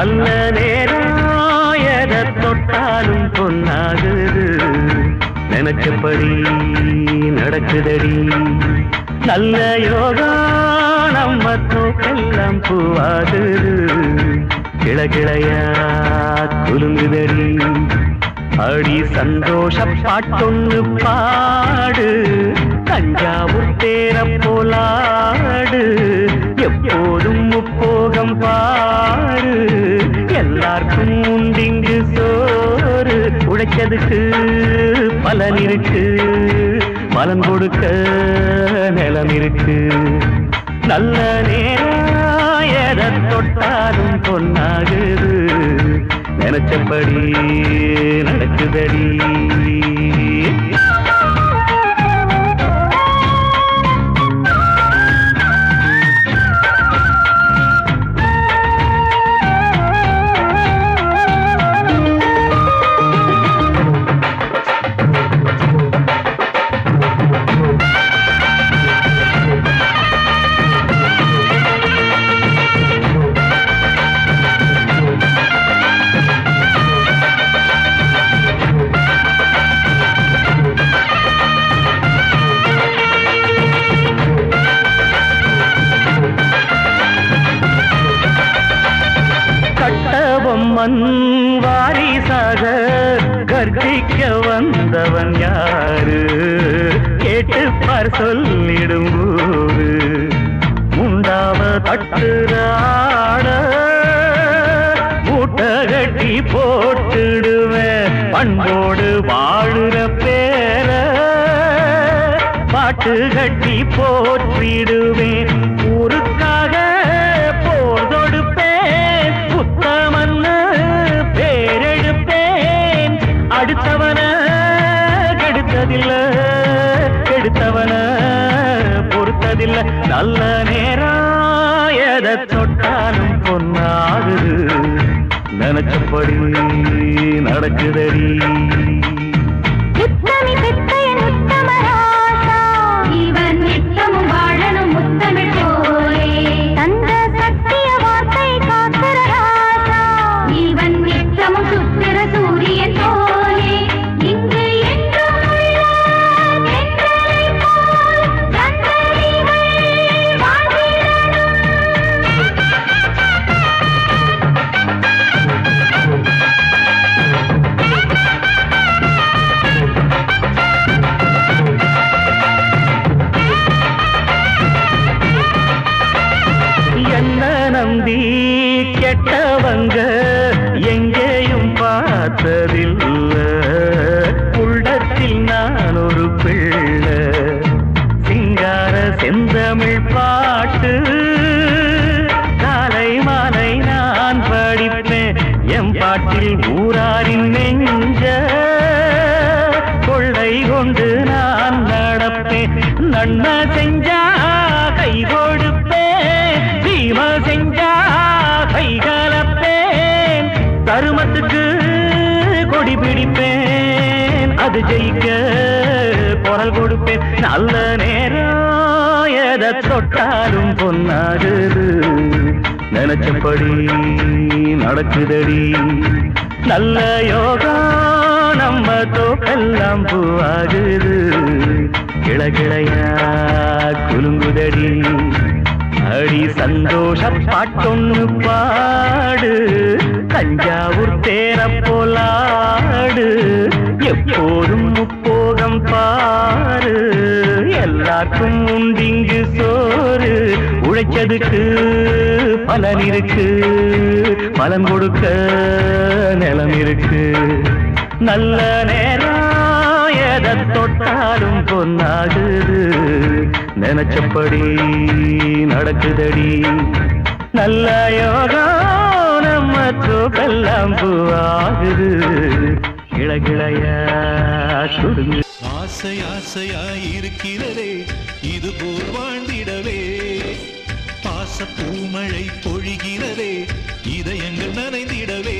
நல்ல நேரம் எதை தொட்டாலும் பொன்னாகுது. நினைச்சபடி நடக்குதடி. நல்ல யோகா நம்ம தோக்கெல்லாம் பூவாகுது. கிளகிளையா குலுங்குதடி. அடி சந்தோஷ பாட்டொன்னு பாடு. தஞ்சாவூர் தேர போலாடு. எப்போதும் எல்லாருக்கும் உண்டிங்கு சோறு உழைச்சதுக்கு பலன் இருக்கு. பலன் கொடுக்க நிலம் இருக்கு. நல்ல நேரம் எதை தொட்டாலும் பொன்னாகுது. நினைச்சபடி நடக்குதடி. கட்டபொம்மன் வாரிசாக கர்ஜிக்க வந்தவன் யாரு? கேட்டு பார் சொல்லிடும் போது முண்டாவ தட்டுறாட மூட்டை கட்டி போட்டுடுவேன் பண்போடு வாழுற பேர பாட்டு கட்டி போற்றிடுவேன். ஊருக்காக நல்ல நேரம் எதை தொட்டாலும் பொன்னாகுது. நினைச்சபடி நடக்குதடி. கொண்டு நான் நடப்பேன். நன்மை செஞ்சா கை கொடுப்பேன். தீமை செஞ்சா கை கலப்பேன். தருமத்துக்கு கொடி பிடிப்பேன். அது ஜெயிக்க குரல் கொடுப்பேன். நல்ல நேரம் எதை தொட்டாலும் பொன்னாகுது. நினைச்சபடி நடக்குதடி. நல்ல யோகா நம்ம தோப்பெல்லாம் பூவாகுது. கிளகிளையா குலுங்குதடி. அடி சந்தோஷ பாட்டொன்னு பாடு. தஞ்சாவூர் தேர போலாடு. எப்போதும் முப்போகம் பாரு. எல்லாருக்கும் உண்டிங்கு சோறு. உழைச்சதுக்கு பலன் இருக்கு. பலன் கொடுக்க நிலம் இருக்கு. நல்ல நேரம் எதை தொட்டாலும் பொன்னாகுது. நினைச்சபடி நடக்குதடி. நல்ல யோகம் நம்ம தூக்கெல்லாம் பூவாகுது கிளகிளைய சுடுங்க. ஆசை ஆசையாயிருக்கிறதே இது போல் வாழ்ந்திடவே. பாச பூமழை பொழிகிறதே இதயங்கள் நனைந்திடவே.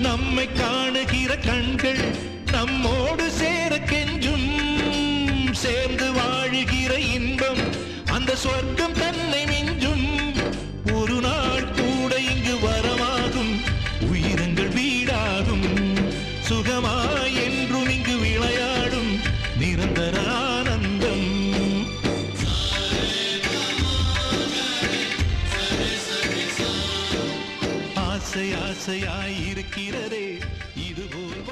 நம்மை காணுகிற கண்கள் நம்மோடு சேர கெஞ்சும். சேர்ந்து வாழுகிற இன்பம் அந்த சொர்க்கம் தன்னை மிஞ்சும். ஒரு நாள் கூட இங்கு வரமாகும். உயிரங்கள் வீடாகும். சுகமா ஆசை ஆசையாய் இருக்கிறதே. இதுபோல்